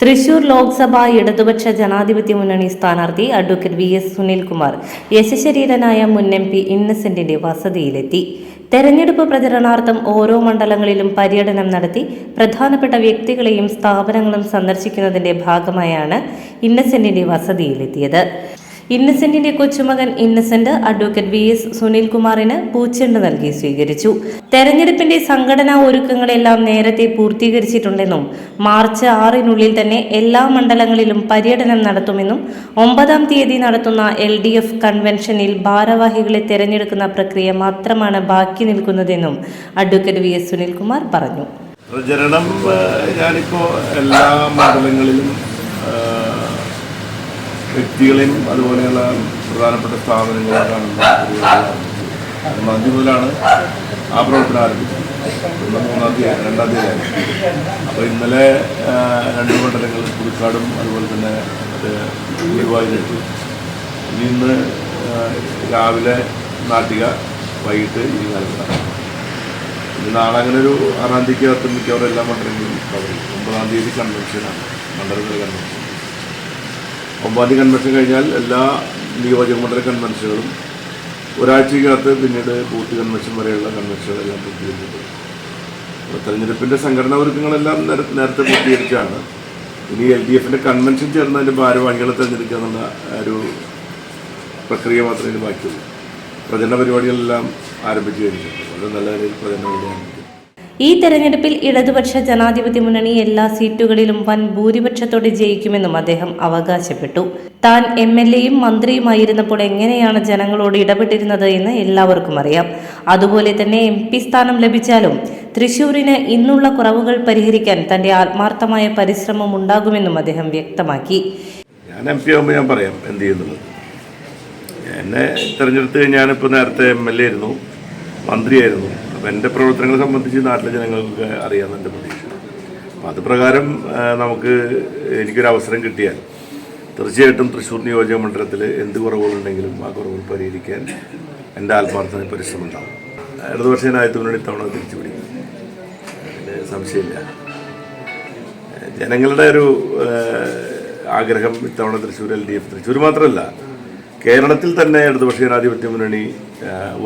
തൃശൂർ ലോക്സഭാ ഇടതുപക്ഷ ജനാധിപത്യ മുന്നണി സ്ഥാനാർത്ഥി അഡ്വക്കേറ്റ് വി എസ് സുനിൽകുമാർ യശശരീരനായ മുൻ എം പി ഇന്നസെന്റിന്റെ വസതിയിലെത്തി. തെരഞ്ഞെടുപ്പ് പ്രചരണാർത്ഥം ഓരോ മണ്ഡലങ്ങളിലും പര്യടനം നടത്തി പ്രധാനപ്പെട്ട വ്യക്തികളെയും സ്ഥാപനങ്ങളും സന്ദർശിക്കുന്നതിന്റെ ഭാഗമായാണ് ഇന്നസെന്റിന്റെ വസതിയിലെത്തിയത്. ഇന്നസെന്റിന്റെ കൊച്ചുമകൻ ഇന്നസെന്റ് അഡ്വക്കേറ്റ് വി എസ് സുനിൽകുമാറിന് പൂച്ചെണ്ട് നൽകി സ്വീകരിച്ചു. തെരഞ്ഞെടുപ്പിന്റെ സംഘടനാ ഒരുക്കങ്ങളെല്ലാം നേരത്തെ പൂർത്തീകരിച്ചിട്ടുണ്ടെന്നും മാർച്ച് ആറിനുള്ളിൽ തന്നെ എല്ലാ മണ്ഡലങ്ങളിലും പര്യടനം നടത്തുമെന്നും ഒമ്പതാം തീയതി നടത്തുന്ന എൽ ഡി എഫ് കൺവെൻഷനിൽ ഭാരവാഹികളെ തെരഞ്ഞെടുക്കുന്ന പ്രക്രിയ മാത്രമാണ് ബാക്കി നിൽക്കുന്നതെന്നും അഡ്വക്കേറ്റ് വി എസ് സുനിൽകുമാർ പറഞ്ഞു. പ്രചരണം ഞാനിപ്പോൾ ഞാനിപ്പോ എല്ലാ മണ്ഡലങ്ങളിലും വ്യക്തികളെയും അതുപോലെയുള്ള പ്രധാനപ്പെട്ട സ്ഥാപനങ്ങളെയാണ് കാണുന്ന അഞ്ചു മുതലാണ് ആ പ്രവർത്തനം ആരംഭിച്ചത്. മൂന്നാം തീയതി രണ്ടാം തീയതി അപ്പോൾ ഇന്നലെ രണ്ട് മണ്ഡലങ്ങൾ പുതുക്കാടും അതുപോലെ തന്നെ ഗുരുവായൂരിട്ട് ഇനി ഇന്ന് രാവിലെ നാട്ടിക വൈകിട്ട് ഇരിങ്ങാലക്കുട ഇനി നാളെ അങ്ങനെ ഒരു ആറാം തീയതിക്ക് അകത്ത് മിക്കവാറും എല്ലാ മണ്ഡലങ്ങളിലും ഒമ്പതാം തീയതി കൺവെൻഷനാണ് മണ്ഡലത്തിലെ കൺവെൻഷൻ ഒമ്പതാം കൺവെൻഷൻ കഴിഞ്ഞാൽ എല്ലാ നിയോജക മണ്ഡല കൺവെൻഷനുകളും ഒരാഴ്ചക്കകത്ത് പിന്നീട് ബൂത്ത് കൺവെൻഷൻ വരെയുള്ള കൺവെൻഷനുകളെല്ലാം പൂർത്തീകരിച്ചിട്ടുണ്ട്. തെരഞ്ഞെടുപ്പിന്റെ സംഘടനാ ഒരുക്കങ്ങളെല്ലാം നേര- നേരത്തെ പൂർത്തീകരിച്ചാണ്. ഇനി എൽ ഡി എഫിന്റെ കൺവെൻഷൻ ചേർന്ന് അതിന്റെ ഭാരവാഹികളെ തിരഞ്ഞെടുക്കുക എന്നുള്ള ഒരു പ്രക്രിയ മാത്രമേ ബാക്കിയുള്ളൂ. പ്രചരണ പരിപാടികളെല്ലാം ആരംഭിച്ചു കഴിഞ്ഞിട്ടുണ്ട്. വളരെ നല്ല രീതിയിൽ പ്രചരണ പരിപാടി ഈ തെരഞ്ഞെടുപ്പിൽ ഇടതുപക്ഷ ജനാധിപത്യ മുന്നണി എല്ലാ സീറ്റുകളിലും വൻ ഭൂരിപക്ഷത്തോടെ ജയിക്കുമെന്നും അദ്ദേഹം അവകാശപ്പെട്ടു. താൻ എം എൽ എയും മന്ത്രിയുമായിരുന്നപ്പോൾ എങ്ങനെയാണ് ജനങ്ങളോട് ഇടപെട്ടിരുന്നത് എന്ന് എല്ലാവർക്കും അറിയാം. അതുപോലെ തന്നെ എം പി സ്ഥാനം ലഭിച്ചാലും തൃശൂരിന് ഇന്നുള്ള കുറവുകൾ പരിഹരിക്കാൻ തന്റെ ആത്മാർത്ഥമായ പരിശ്രമം ഉണ്ടാകുമെന്നും അദ്ദേഹം വ്യക്തമാക്കി. ഞാൻ എം പി ആകുമ്പോൾ ഞാൻ പറയാം എന്ത് ചെയ്യുന്നുള്ളത്. എന്നെ തിരഞ്ഞെടുത്ത് ഞാനിപ്പോൾ നേരത്തെ എം എൽ എ ആയിരുന്നു മന്ത്രിയായിരുന്നു. അപ്പോൾ എന്റെ പ്രവർത്തനങ്ങളെ സംബന്ധിച്ച് നാട്ടിലെ ജനങ്ങൾക്ക് അറിയാമെന്ന് എന്റെ പ്രതീക്ഷ. അപ്പോൾ അത് പ്രകാരം നമുക്ക് എനിക്കൊരു അവസരം കിട്ടിയാൽ തീർച്ചയായിട്ടും തൃശ്ശൂർ നിയോജക മണ്ഡലത്തിൽ എന്ത് കുറവുകളുണ്ടെങ്കിലും ആ കുറവുകൾ പരിഹരിക്കാൻ എന്റെ ആത്മാർത്ഥ പരിശ്രമം ഉണ്ടാവും. ഇടതുപക്ഷ ജനാധിപത്യ മുന്നണി ഇത്തവണ തിരിച്ചു പിടിക്കും അതിന് സംശയമില്ല. ജനങ്ങളുടെ ഒരു ആഗ്രഹം ഇത്തവണ Thrissur L D F Thrissur മാത്രമല്ല കേരളത്തിൽ തന്നെ ഇടതുപക്ഷ ജനാധിപത്യ മുന്നണി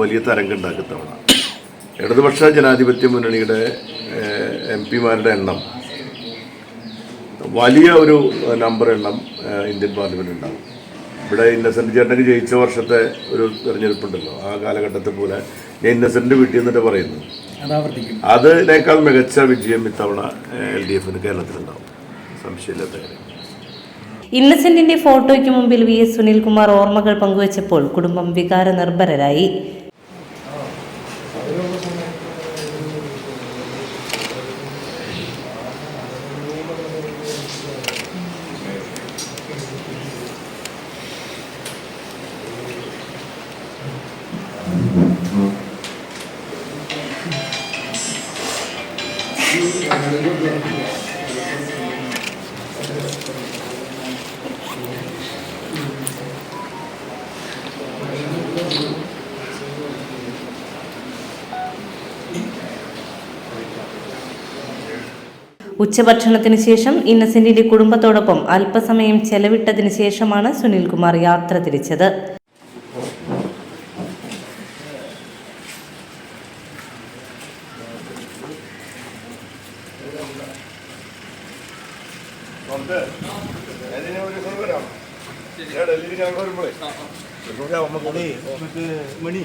വലിയ തരംഗം ഇത്തവണ ഇടതുപക്ഷ ജനാധിപത്യ മുന്നണിയുടെ എം പിമാരുടെ എണ്ണം വലിയ ഒരു നമ്പർ എണ്ണം ഇന്ത്യൻ പാർലമെന്റ് ഉണ്ടാവും. ഇവിടെ ഇന്നസെന്റ് ചേട്ടനൊക്കെ ജയിച്ച വർഷത്തെ ഒരു തെരഞ്ഞെടുപ്പുണ്ടല്ലോ. ആ കാലഘട്ടത്തെ പോലെ ഞാൻ ഇന്നസെന്റ് വീട്ടിൽ നിന്നിട്ട് പറയുന്നു. അതിനേക്കാൾ മികച്ച വിജയം ഇത്തവണ എൽ ഡി എഫിന് കേരളത്തിലുണ്ടാവും. സംശയമില്ലാത്ത കാര്യം. ഇന്നസെന്റിന്റെ ഫോട്ടോയ്ക്ക് മുമ്പിൽ വി എസ് സുനിൽകുമാർ ഓർമ്മകൾ പങ്കുവച്ചപ്പോൾ കുടുംബം വികാര ഉച്ചഭക്ഷണത്തിന് ശേഷം ഇന്നസെന്റിന്റെ കുടുംബത്തോടൊപ്പം അല്പസമയം ചെലവിട്ടതിന് ശേഷമാണ് സുനിൽകുമാർ യാത്ര തിരിച്ചത്. മണി.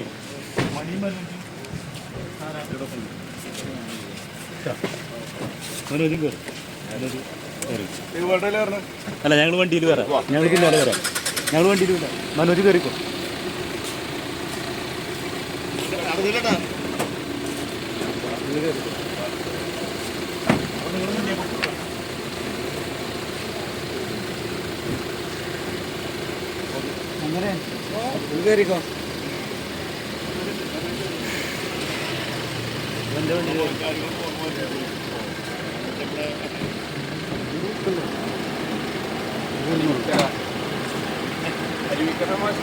അല്ല ഞങ്ങൾ വണ്ടിയിൽ വരാം ഞങ്ങൾ പിന്നാലെ വരാം ഞങ്ങൾ വണ്ടിയിൽ വരാം മനോജ് കയറിക്കോ അങ്ങനെ കയറിക്കോ.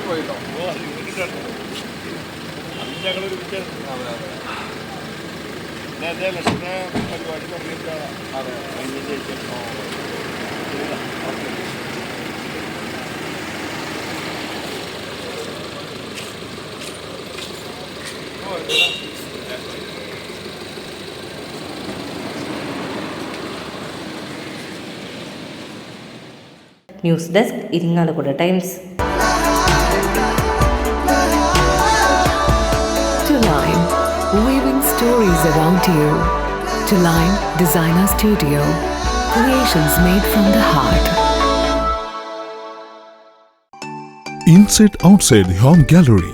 പോയിട്ടോ ഞങ്ങളൊരു നേരത്തെ ലക്ഷണ പരിപാടി തുടങ്ങിയിട്ടാണ് അതെ. News desk Irinjalakuda Times Tulime, weaving stories around you. To line, Designer Studio, creations made from the heart. Inside Outside Home Gallery